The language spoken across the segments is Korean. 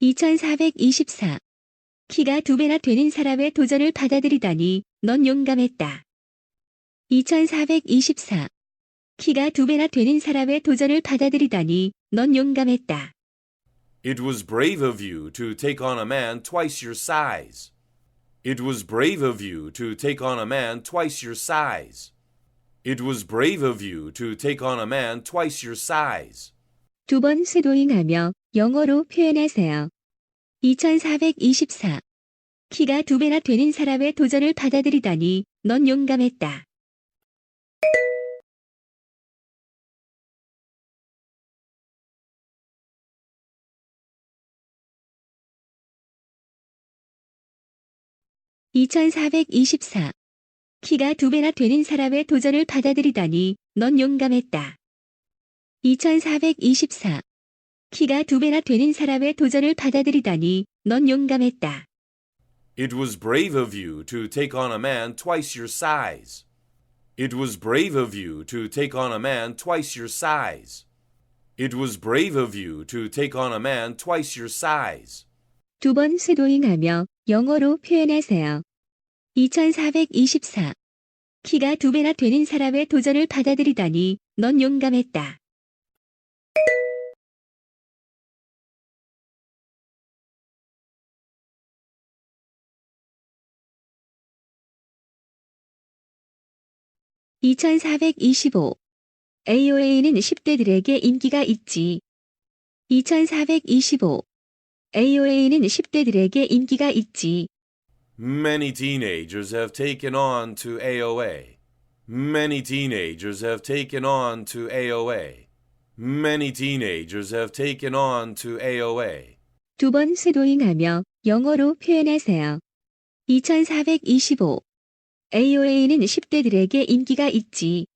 2424. 키가 두 배나 되는 사람의 도전을 받아들이다니 넌 용감했다. 2424. 키가 두 배나 되는 사람의 도전을 받아들이다니 넌 용감했다. It was brave of you to take on a man twice your size. It was brave of you to take on a man twice your size. It was brave of you to take on a man twice your size. 두 번 쇄도잉하며 영어로 표현하세요. 2424. 키가 두 배나 되는 사람의 도전을 받아들이다니 넌 용감했다. (2424) 키가 두 배나 되는 사람의 도전을 받아들이다니 넌 용감했다. 2424. 키가 두 배나 되는 사람의 도전을 받아들이다니 넌 용감했다. It was brave of you to take on a man twice your size. It was brave of you to take on a man twice your size. It was brave of you to take on a man twice your size. 두 번 쇄도잉하며 영어로 표현하세요. 2424. 키가 두 배나 되는 사람의 도전을 받아들이다니 넌 용감했다. (2425) AOA는 10대들에게 인기가 있지. 2425 AOA는 10대들에게 인기가 있지. Many teenagers have taken on to AOA. Many teenagers have taken on to AOA. Many teenagers have taken on to AOA. 두 번 쇄도잉하며 영어로 표현하세요. 2425 AOA는 10대들에게 인기가 있지.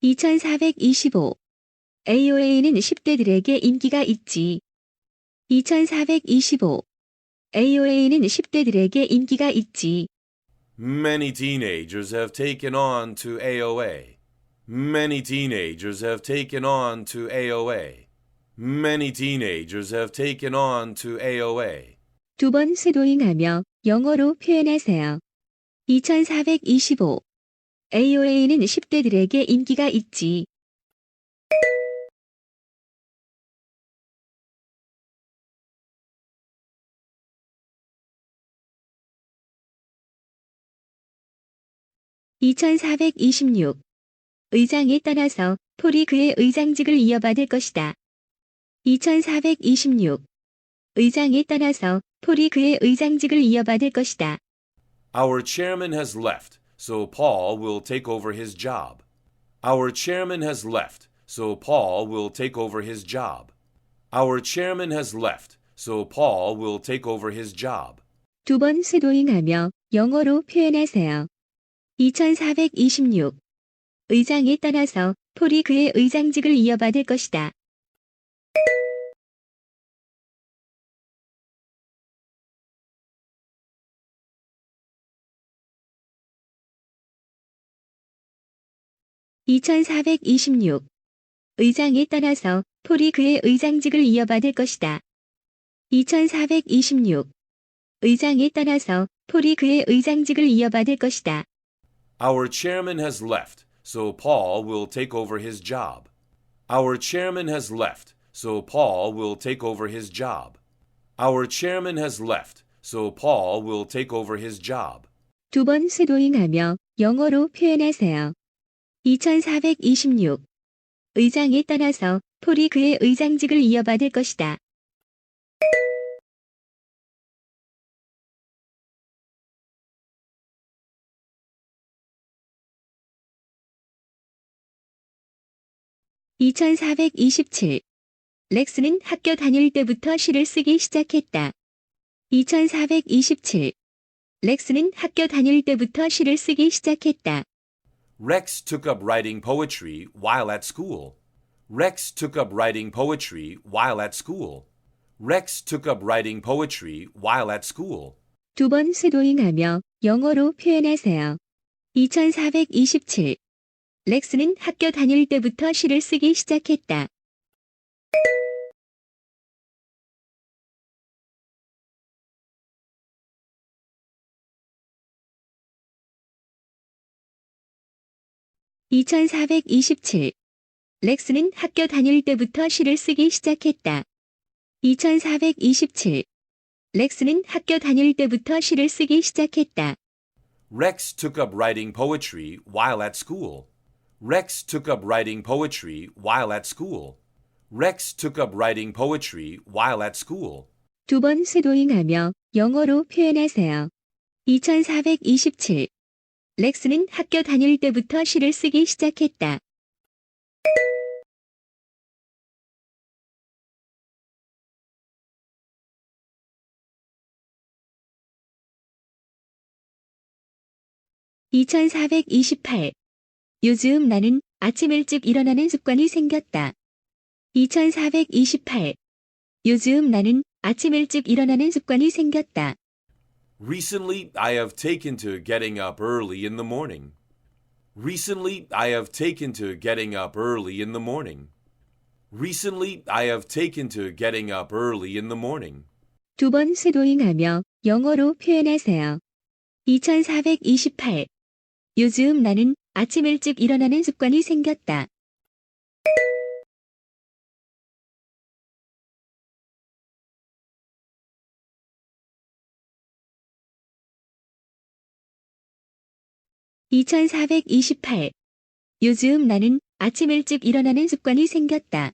(2425) AOA는 10대들에게 인기가 있지. 2425 AOA는 10대들에게 인기가 있지. Many teenagers have taken on to AOA. Many teenagers have taken on to AOA. Many teenagers have taken on to AOA. 두 번 쇄도잉하며 영어로 표현하세요. 2425 AOA는 10대들에게 인기가 있지. (2426) 의장에 따라서 폴이 그의 의장직을 이어받을 것이다. 2426 의장에 따라서 폴이 그의 의장직을 이어받을 것이다. Our chairman has left, so Paul will take over his job. Our chairman has left, so Paul will take over his job. Our chairman has left, so Paul will take over his job. 두 번 쇄도잉하며 영어로 표현하세요. 2426 의장에 따라서 폴이 그의 의장직을 이어받을 것이다. (2426) 의장에 따라서 폴이 그의 의장직을 이어받을 것이다. 2426 의장에 따라서 폴이 그의 의장직을 이어받을 것이다. Our chairman has left, so Paul will take over his job. Our chairman has left, so Paul will take over his job. Our chairman has left, so Paul will take over his job. 두 번 쇄도잉하며 영어로 표현하세요. 2426 의장에 따라서 폴이 그의 의장직을 이어받을 것이다. (2427) 렉스는 학교 다닐 때부터 시를 쓰기 시작했다. 2427 렉스는 학교 다닐 때부터 시를 쓰기 시작했다. Rex took up writing poetry while at school. Rex took up writing poetry while at school. Rex took up writing poetry while at school. 두 번 쇄도잉하며 영어로 표현하세요. 2427. 렉스는 학교 다닐 때부터 시를 쓰기 시작했다. (2427) 렉스는 학교 다닐 때부터 시를 쓰기 시작했다. 2427 렉스는 학교 다닐 때부터 시를 쓰기 시작했다. Rex took up writing poetry while at school. Rex took up writing poetry while at school. Rex took up writing poetry while at school. 두 번 쇄도잉하며 영어로 표현하세요. 2427 렉스는 학교 다닐 때부터 시를 쓰기 시작했다. (2428) 요즘 나는 아침 일찍 일어나는 습관이 생겼다. 2428 요즘 나는 아침 일찍 일어나는 습관이 생겼다. Recently, I have taken to getting up early in the morning. Recently, I have taken to getting up early in the morning. Recently, I have taken to getting up early in the morning. 두 번 쇄도잉하며 영어로 표현하세요. 2428 요즘 나는 아침 일찍 일어나는 습관이 생겼다. (2428) 요즘 나는 아침 일찍 일어나는 습관이 생겼다.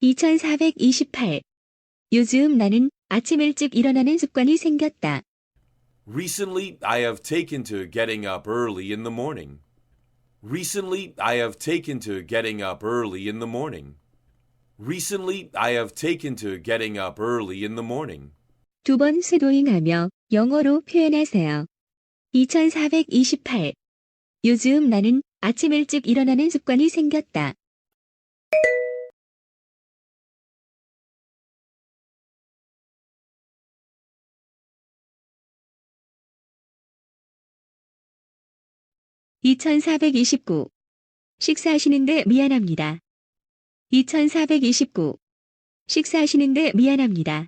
2428 요즘 나는 아침 일찍 일어나는 습관이 생겼다. Recently, I have taken to getting up early in the morning. Recently, I have taken to getting up early in the morning. Recently, I have taken to getting up early in the morning. 두 번 쇄도잉하며 영어로 표현하세요. 2428 요즘 나는 아침 일찍 일어나는 습관이 생겼다. (2429) 식사하시는데 미안합니다. 2429 식사하시는데 미안합니다.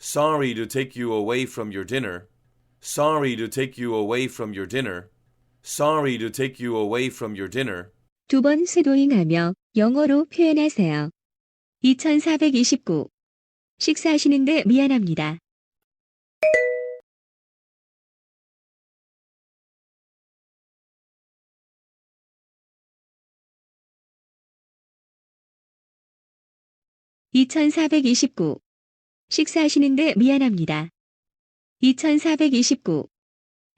Sorry to take you away from your dinner. Sorry to take you away from your dinner. Sorry to take you away from your dinner. 두 번 쇄도잉하며 영어로 표현하세요. 2429 식사하시는데 미안합니다. (2429) 식사하시는데 미안합니다. 2429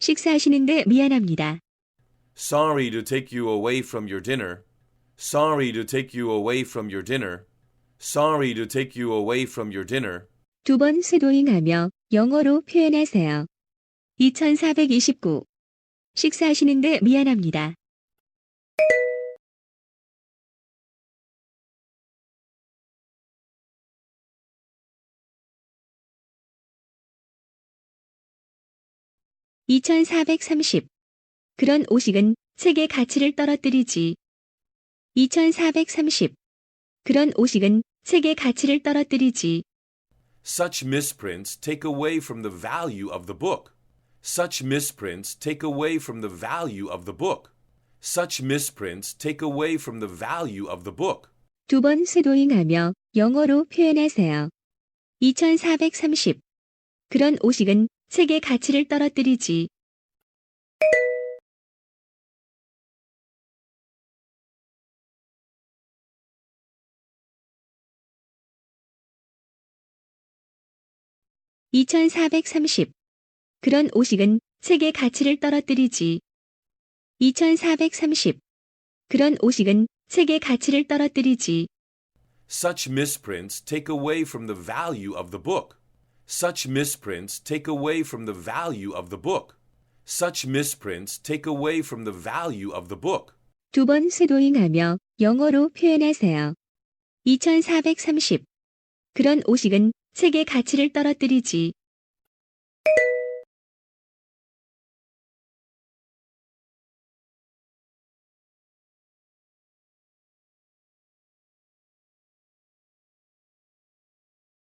식사하시는데 미안합니다. Sorry to take you away from your dinner. Sorry to take you away from your dinner. Sorry to take you away from your dinner. 두번 쇄도잉하며 영어로 표현하세요. 2429 식사하시는데 미안합니다. (2430) 그런 오식은 책의 가치를 떨어뜨리지. 2430 그런 오식은 책의 가치를 떨어뜨리지. Such misprints take away from the value of the book. Such misprints take away from the value of the book. Such misprints take away from the value of the book. 두 번 쇄도잉하며 영어로 표현하세요. 2430 그런 오식은 책의 가치를 떨어뜨리지. (2430) 그런 오식은 책의 가치를 떨어뜨리지. 2430 그런 오식은 책의 가치를 떨어뜨리지. Such misprints take away from the value of the book. Such misprints take away from the value of the book. Such misprints take away from the value of the book. 두 번 쇄도잉하며 영어로 표현하세요. 2430 그런 오식은 책의 가치를 떨어뜨리지.